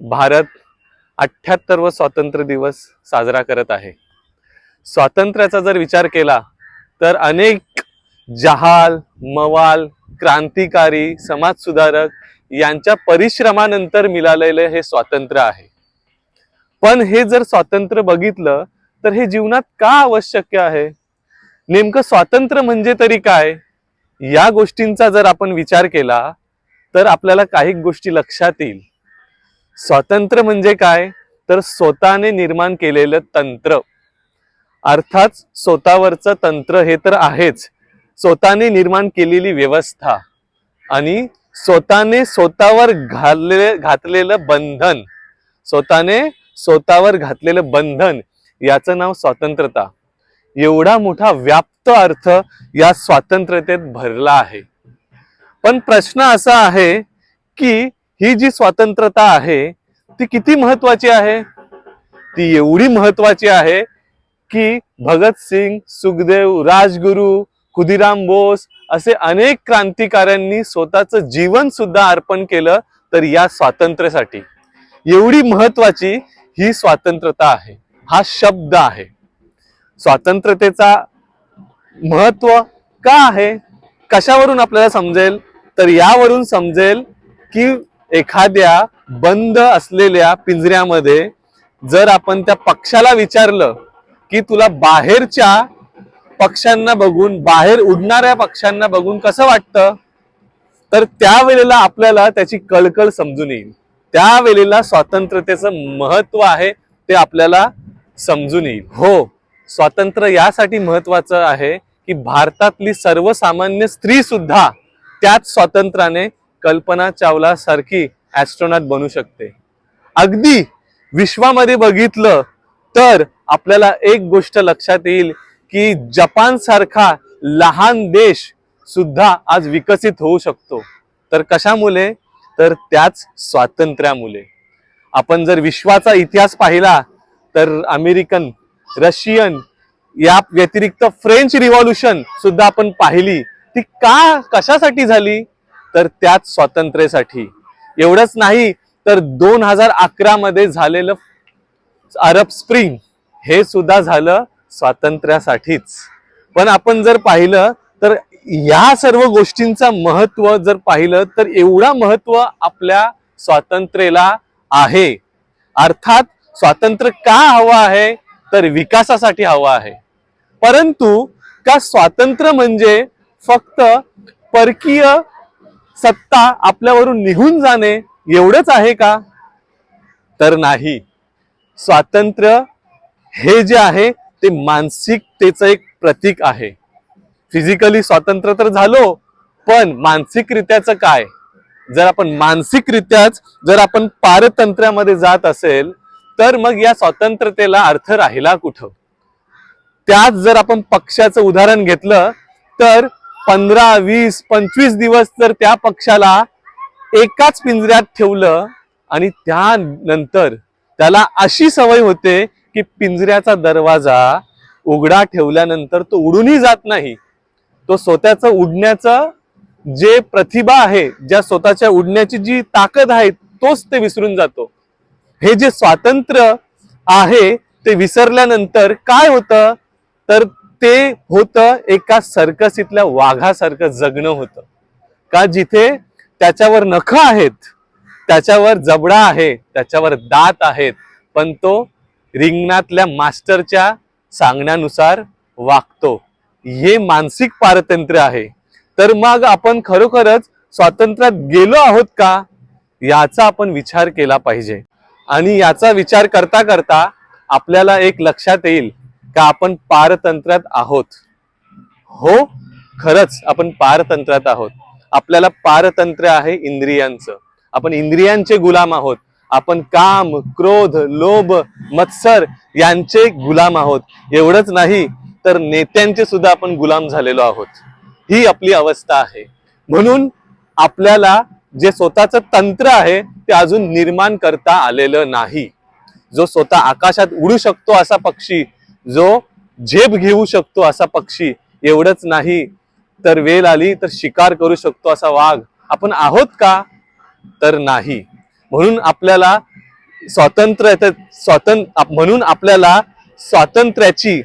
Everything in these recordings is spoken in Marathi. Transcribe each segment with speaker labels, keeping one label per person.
Speaker 1: भारत अठ्ठ्याहत्तरव स्वातंत्र्य दिवस साजरा करत आहे. स्वातंत्र्याचा जर विचार केला तर अनेक जहाल मवाल क्रांतिकारी समाजसुधारक यांच्या परिश्रमानंतर मिळालेलं हे स्वातंत्र्य आहे. पण हे जर स्वातंत्र्य बघितलं तर हे जीवनात का आवश्यक आहे? नेमकं स्वातंत्र्य म्हणजे तरी काय? या गोष्टींचा जर आपण विचार केला तर आपल्याला काही गोष्टी लक्षात येईल. स्वातंत्र्य म्हणजे काय? तर स्वतःने निर्माण केलेलं तंत्र. अर्थात स्वतःवरचं तंत्र हे तर आहेच. स्वतःने निर्माण केलेली व्यवस्था आणि स्वतःने स्वतःवर घातले घातलेलं बंधन. स्वतःने स्वतःवर घातलेलं बंधन याचं नाव स्वातंत्र्यता. एवढा मोठा व्याप्त अर्थ या स्वातंत्र्यतेत भरला आहे. पण प्रश्न असा आहे की ही जी स्वातंत्र्यता आहे ती किती महत्वाची आहे? ती एवढी महत्वाची आहे की भगतसिंग सुखदेव राजगुरू खुदिराम बोस असे अनेक क्रांतिकाऱ्यांनी स्वतःचं जीवन सुद्धा अर्पण केलं तर या स्वातंत्र्यासाठी. एवढी महत्वाची ही स्वातंत्र्यता आहे. हा शब्द आहे. स्वातंत्र्यतेचा महत्त्व का आहे? कशावरून आपल्याला समजेल? तर यावरून समजेल की एखाद्या बंद असलेल्या पिंजऱ्यामध्ये जर आपण त्या पक्षाला विचारलं की तुला बाहेरच्या पक्ष्यांना बघून बाहेर उडणाऱ्या पक्ष्यांना बघून कसं वाटतं? तर त्यावेळेला आपल्याला त्याची कळकळ समजून येईल. त्यावेळेला स्वातंत्र्यतेचं महत्त्व आहे ते आपल्याला समजून येईल. हो स्वातंत्र्य यासाठी महत्वाचं आहे की भारतातली सर्वसामान्य स्त्री सुद्धा त्याच स्वातंत्र्याने कल्पना चावला सारखी ॲस्ट्रॉनॉट बनू शकते. अगदी विश्वामध्ये बघितलं तर आपल्याला एक गोष्ट लक्षात येईल की जपान सारखा लहान देश सुद्धा आज विकसित होऊ शकतो. तर कशामुळे? तर त्याच स्वातंत्र्यामुळे. आपण जर विश्वाचा इतिहास पाहिला तर अमेरिकन रशियन या व्यतिरिक्त फ्रेंच रिव्हॉल्युशन सुद्धा आपण पाहिली. ती का कशासाठी झाली? तर त्याच स्वातंत्र्यासाठी. एवढंच नाही तर दोन हजार अकरा मध्ये झालेलं अरब स्प्रिंग हे सुद्धा झालं स्वातंत्र्यासाठीच. पण आपण जर पाहिलं तर या सर्व गोष्टींचा महत्त्व जर पाहिलं तर एवढा महत्त्व आपल्या स्वातंत्र्याला आहे. अर्थात स्वातंत्र्य का हवं आहे? तर विकासासाठी हवं आहे. परंतु का स्वातंत्र्य म्हणजे फक्त परकीय सत्ता आपल्यावरून निघून जाणे एवढंच आहे का? तर नाही. स्वातंत्र्य हे जे आहे ते मानसिकतेचं एक प्रतीक आहे. फिजिकली स्वातंत्र्य तर झालो पण मानसिकरित्याचं काय? जर आपण मानसिकरित्याच जर आपण पारतंत्र्यामध्ये जात असेल तर मग या स्वातंत्र्यतेला अर्थ राहिला कुठं? त्यात जर आपण पक्षाचं उदाहरण घेतलं तर पंधरा वीस पंचवीस दिवस जर त्या पक्षाला एकाच पिंजऱ्यात ठेवलं आणि त्यानंतर त्याला अशी सवय होते की पिंजऱ्याचा दरवाजा उघडा ठेवल्यानंतर तो उडूनही जात नाही. तो स्वतःचं उडण्याचं जे प्रतिभा आहे ज्या स्वतःच्या उडण्याची जी ताकद आहे तोच ते विसरून जातो. हे जे स्वातंत्र्य आहे ते विसरल्यानंतर काय होतं? तर ते होतं एका सर्कसीतल्या वाघासारखं जगणं होतं. का जिथे त्याच्यावर नख आहेत त्याच्यावर जबडा आहे त्याच्यावर दात आहेत पण तो रिंगणातल्या मास्टरच्या सांगण्यानुसार वागतो. हे मानसिक पारतंत्र्य आहे. तर मग आपण खरोखरच स्वातंत्र्यात गेलो आहोत का? याचा आपण विचार केला पाहिजे. आणि याचा विचार करता करता आपल्याला एक लक्षात येईल. का आपण पारतंत्र्यात आहोत? हो खरंच आपण पारतंत्र्यात आहोत. आपल्याला पारतंत्र्य आहे इंद्रियांचं. आपण इंद्रियांचे गुलाम आहोत. आपण काम क्रोध लोभ मत्सर यांचे गुलाम आहोत. एवढंच नाही तर नेत्यांचे सुद्धा आपण गुलाम झालेलो आहोत. ही आपली अवस्था आहे. म्हणून आपल्याला जे स्वतःचं तंत्र आहे ते अजून निर्माण करता आलेलं नाही. जो स्वतः आकाशात उडू शकतो असा पक्षी जो झेप घेऊ शकतो असा पक्षी एवढंच नाही. तर वेळ आली तर शिकार करू शकतो असा वाघ. आपण आहोत का? तर नाही. म्हणून आपल्याला स्वातंत्र्य तर स्वातंत्र्य म्हणून आपल्याला स्वातंत्र्याची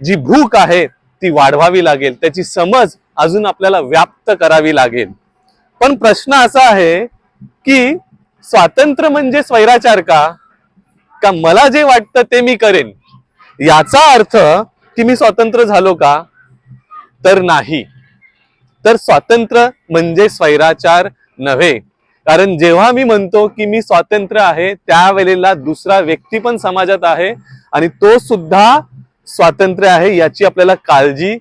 Speaker 1: जी भूक आहे ती वाढवावी लागेल. त्याची समज अजून आपल्याला व्याप्त करावी लागेल. पण प्रश्न असा आहे की स्वातंत्र्य म्हणजे स्वैराचार का? का मला जे वाटतं ते मी करेन? याचा अर्थ की मी स्वतंत्र झालो का? तर नाही. तर स्वातंत्र्य म्हणजे स्वैराचार नव्हे. कारण जेव्हा मी म्हणतो की मी स्वातंत्र्य आहे त्यावेळेला दुसरा व्यक्ती पण समाजात आहे आणि तो सुद्धा स्वातंत्र्य आहे याची आपल्याला काळजी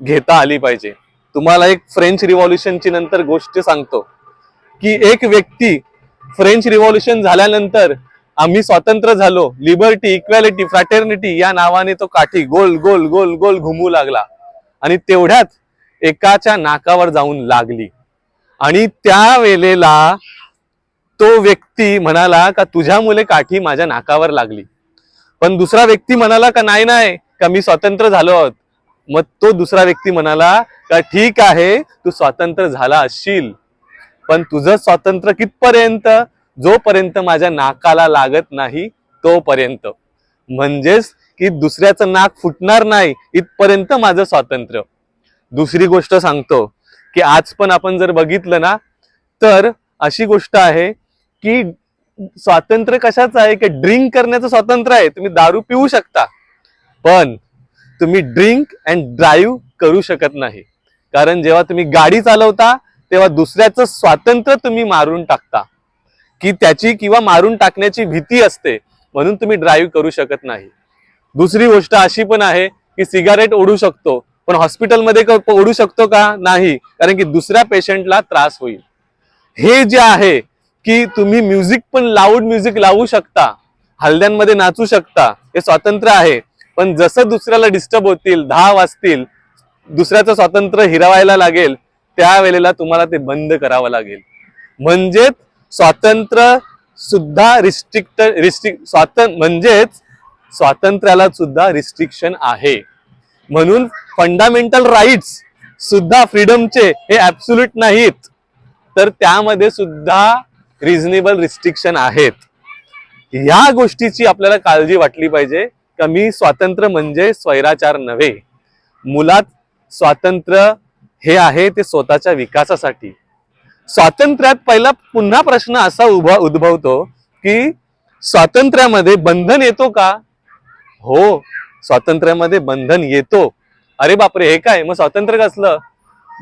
Speaker 1: घेता आली पाहिजे. तुम्हाला एक फ्रेंच रिव्हॉल्युशनची नंतर गोष्ट सांगतो की एक व्यक्ती फ्रेंच रिव्हॉल्युशन झाल्यानंतर आम्ही स्वातंत्र्य झालो. लिबर्टी इक्वॅलिटी फ्रॅटर्निटी या नावाने तो काठी गोल गोल गोल गोल घुमू लागला. आणि तेवढ्यात एकाच्या नाकावर जाऊन लागली. आणि त्या वेळेला तो व्यक्ती म्हणाला का तुझ्यामुळे काठी माझ्या नाकावर लागली. पण दुसरा व्यक्ती म्हणाला का नाही नाही का मी स्वतंत्र झालो आहोत. मग तो दुसरा व्यक्ती म्हणाला का ठीक आहे तू स्वातंत्र्य झाला असशील. पण तुझं स्वातंत्र्य कितपर्यंत? जोपर्यंत माझ्या नाकाला लागत नाही तोपर्यंत. म्हणजेच की दुसऱ्याचं नाक फुटणार नाही इथपर्यंत माझं स्वातंत्र्य. दुसरी गोष्ट सांगतो की आज पण आपण जर बघितलं ना तर अशी गोष्ट आहे की स्वातंत्र्य कशाचं आहे की ड्रिंक करण्याचं स्वातंत्र्य आहे तुम्ही दारू पिऊ शकता. पण तुम्ही ड्रिंक अँड ड्राईव्ह करू शकत नाही. कारण जेव्हा तुम्ही गाडी चालवता तेव्हा दुसऱ्याचं स्वातंत्र्य तुम्ही मारून टाकता. की त्याची किंवा मारून टाकण्याची भीती असते म्हणून तुम्ही ड्राईव्ह करू शकत नाही. दुसरी गोष्ट अशी पण आहे की सिगारेट ओढू शकतो पण हॉस्पिटलमध्ये ओढू शकतो का? नाही कारण की दुसऱ्या पेशंटला त्रास होईल. हे जे आहे की तुम्ही म्युझिक पण लाऊड म्युझिक लावू शकता हल्द्यांमध्ये नाचू शकता हे स्वातंत्र्य आहे. पण जसं दुसऱ्याला डिस्टर्ब होतील दहा वाजतील दुसऱ्याचं स्वातंत्र्य हिरावायला लागेल त्यावेळेला तुम्हाला ते बंद करावं लागेल. म्हणजेच स्वातंत्र्य सुद्धा रिस्ट्रिक्ट रिस्ट्रिक स्वातंत्र्य म्हणजेच स्वातंत्र्याला सुद्धा रिस्ट्रिक्शन आहे. म्हणून फंडामेंटल राईट्स सुद्धा फ्रीडमचे हे ऍब्सुल्यूट नाहीत. तर त्यामध्ये सुद्धा रिझनेबल रिस्ट्रिक्शन आहेत. या गोष्टीची आपल्याला काळजी वाटली पाहिजे. का मी स्वातंत्र्य म्हणजे स्वैराचार नव्हे. मुलात स्वातंत्र्य हे आहे ते स्वतःच्या विकासासाठी. स्वातंत्र्यात पहिला पुन्हा प्रश्न असा उभा उद्भवतो की स्वातंत्र्यामध्ये बंधन येतो का? हो स्वातंत्र्यामध्ये बंधन येतो. अरे बापरे हे काय? मग स्वातंत्र्य कसलं?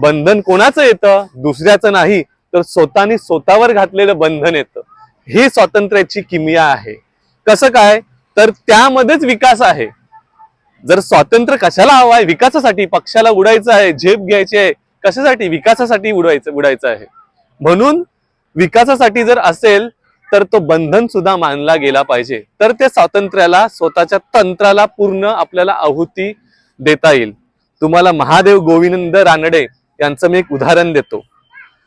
Speaker 1: बंधन कोणाचं येतं? दुसऱ्याचं नाही. तर स्वतःने स्वतःवर घातलेलं बंधन येतं. ही स्वातंत्र्याची किमिया आहे. कसं काय? तर त्यामध्येच विकास आहे. जर स्वातंत्र्य कशाला हवं आहे? विकासासाठी पक्षाला उडायचं आहे झेप घ्यायची आहे. कशासाठी? विकासासाठी उडवायचं उडायचं आहे. म्हणून विकासासाठी जर असेल तर तो बंधन सुद्धा मानला गेला पाहिजे. तर त्या स्वातंत्र्याला स्वतःच्या तंत्राला पूर्ण आपल्याला आहुती देता येईल. तुम्हाला महादेव गोविंद रानडे यांचं मी एक उदाहरण देतो.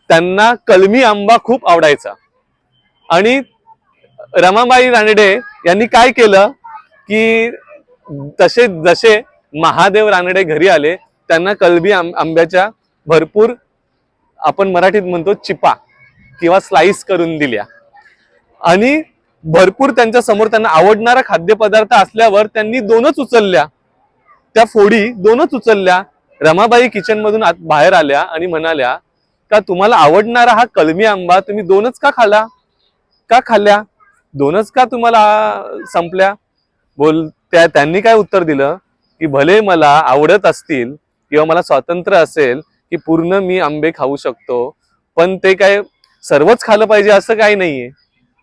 Speaker 1: त्यांना कलमी आंबा खूप आवडायचा. आणि रमाबाई रानडे यांनी काय केलं की तसे जसे महादेव रानडे घरी आले त्यांना कलबी आंब- आंब्याच्या भरपूर आपण मराठीत म्हणतो चिपा किंवा स्लाइस करून दिल्या. आणि भरपूर त्यांच्यासमोर त्यांना आवडणारा खाद्यपदार्थ असल्यावर त्यांनी दोनच उचलल्या. त्या फोडी दोनच उचलल्या. रमाबाई किचन मधून आत बाहेर आल्या आणि म्हणाल्या का तुम्हाला आवडणारा हा कलमी आंबा तुम्ही दोनच का खाला? का खाल्ल्या? दोनच का तुम्हाला संपल्या? बोल त्या त्यांनी काय उत्तर दिलं? की भले मला आवडत असतील किंवा मला स्वातंत्र्य असेल की पूर्ण मी आंबे खाऊ शकतो. पण ते काय सर्वच खाल्लं पाहिजे असं काही नाहीये.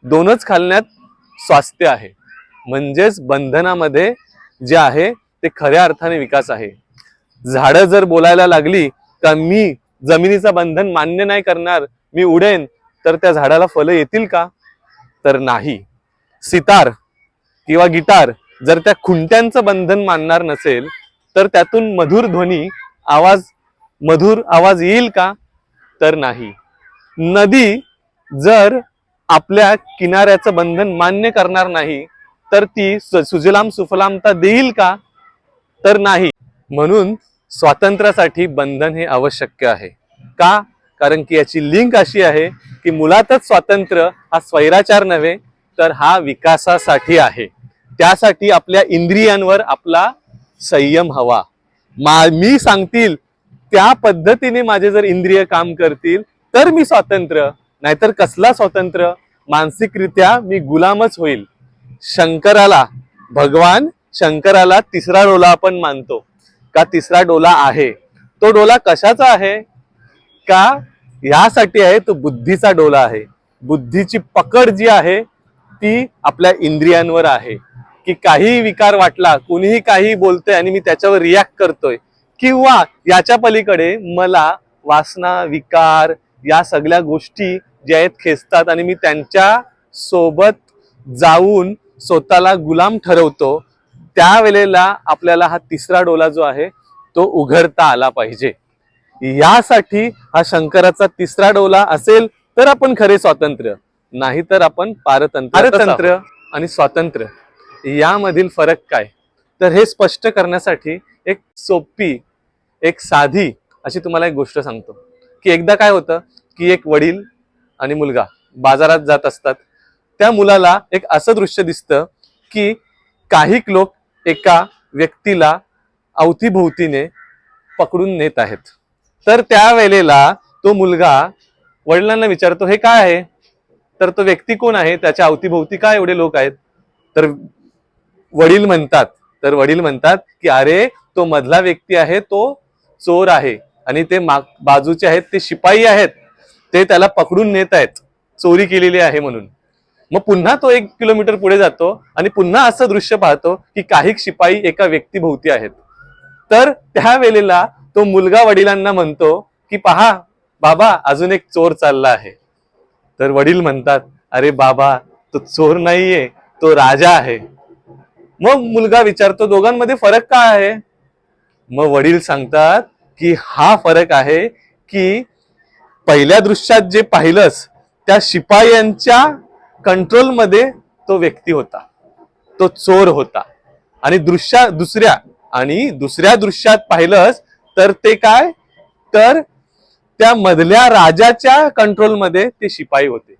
Speaker 1: दोनच खालण्यात स्वास्थ्य आहे. म्हणजेच बंधनामध्ये जे आहे ते खऱ्या अर्थाने विकास आहे. झाडं जर बोलायला लागली तर मी जमिनीचं बंधन मान्य नाही करणार मी उडेन तर त्या झाडाला फलं येतील का? तर नाही. सितार किंवा गिटार जर त्या खुंट्यांचं बंधन मानणार नसेल तर त्यातून मधुर ध्वनी आवाज मधुर आवाज येईल का? तर नाही. नदी जर आपल्या किनाऱ्याचं बंधन मान्य करणार नाही तर ती सु- सुजलाम सुफलामता देईल का? तर नाही. म्हणून स्वातंत्र्यासाठी बंधन हे आवश्यक आहे. का? कारण की याची लिंक अशी आहे की मुलातच स्वातंत्र्य हा स्वैराचार नव्हे तर हा विकासासाठी आहे. त्यासाठी आपल्या इंद्रियांवर आपला संयम हवा. मा मी सांगतील त्या पद्धतीने माझे जर इंद्रिय काम करतील तर मी स्वातंत्र्य नाहीतर कसला स्वातंत्र्य? मानसिकरित्या मी गुलामच होईल. शंकराला भगवान शंकराला तिसरा डोला आपण मानतो. का तिसरा डोला आहे? तो डोला कशाचा आहे? का ह्यासाठी आहे तो बुद्धीचा डोला आहे. बुद्धीची पकड जी आहे ती आपल्या इंद्रियांवर आहे. की काही विकार वाटला कुणीही काही बोलतोय आणि मी त्याच्यावर रिॲक्ट करतोय किंवा याच्या पलीकडे मला वासना विकार या सगळ्या गोष्टी ज्या आहेत खेचतात आणि मी त्यांच्यासोबत जाऊन स्वतःला गुलाम ठरवतो त्यावेळेला आपल्याला हा तिसरा डोला जो आहे तो उघडता आला पाहिजे. यासाठी हा शंकराचा तिसरा डोला असेल तर आपण खरे स्वातंत्र्य नाही तर आपण पारतंत्र्य पारतंत्र्य. आणि स्वातंत्र्य. यामधील फरक काय? तर हे स्पष्ट करण्यासाठी एक सोपी एक साधी अशी तुम्हाला एक गोष्ट सांगतो. की एकदा काय होतं की एक वडील आणि मुलगा बाजारात जात असतात. त्या मुलाला एक असं दृश्य दिसतं की काही लोक एका व्यक्तीला अवतीभोवतीने पकडून नेत आहेत. तर त्या वेळेला तो मुलगा वडिलांना विचारतो हे काय आहे? तर तो व्यक्ती कोण आहे? त्याच्या अवतीभोवती काय एवढे लोक आहेत? तर वडील म्हणतात तर वडील म्हणतात की अरे तो मधला व्यक्ती आहे तो चोर आहे आणि ते माग बाजूचे आहेत ते शिपाई आहेत ते त्याला पकडून नेत आहेत. चोरी केलेली आहे म्हणून. मग पुन्हा तो एक किलोमीटर पुढे जातो आणि पुन्हा असं दृश्य पाहतो की काही शिपाई एका व्यक्तीभोवती आहेत. तर त्या वेळेला तो मुलगा वडिलांना म्हणतो की पहा बाबा अजून एक चोर चालला आहे. तर वडील म्हणतात अरे बाबा तो चोर नाहीये तो राजा आहे. मग मुलगा विचारतो दोघांमध्ये फरक काय आहे? मग वडील सांगतात की हा फरक आहे की पहिल्या दृश्यात जे पाहिलंस त्या शिपायांच्या कंट्रोलमध्ये तो व्यक्ती होता. तो चोर होता. आणि दृश्या दुसऱ्या आणि दुसऱ्या दृश्यात पाहिलंस तर ते काय? तर त्या मधल्या राजाच्या कंट्रोलमध्ये ते शिपाई होते.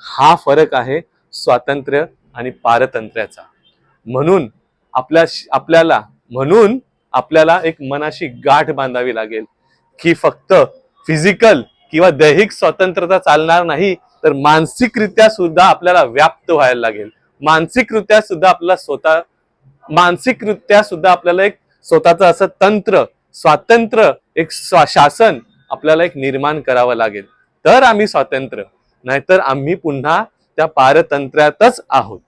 Speaker 1: हा फरक आहे स्वातंत्र्य आणि पारतंत्र्याचा. म्हणून आपल्या आपल्याला म्हणून आपल्याला एक मनाशी गाठ बांधावी लागेल. की फक्त फिजिकल किंवा दैहिक स्वतंत्रता चालणार नाही तर मानसिकरित्या सुद्धा आपल्याला व्याप्त व्हायला लागेल. मानसिकरित्या सुद्धा आपल्याला स्वतः मानसिकरित्या सुद्धा आपल्याला एक स्वतःचं असं तंत्र स्वातंत्र्य एक शासन आपल्याला एक निर्माण करावं लागेल. तर आम्ही स्वातंत्र्य नाहीतर आम्ही पुन्हा त्या पारतंत्र्यातच आहोत.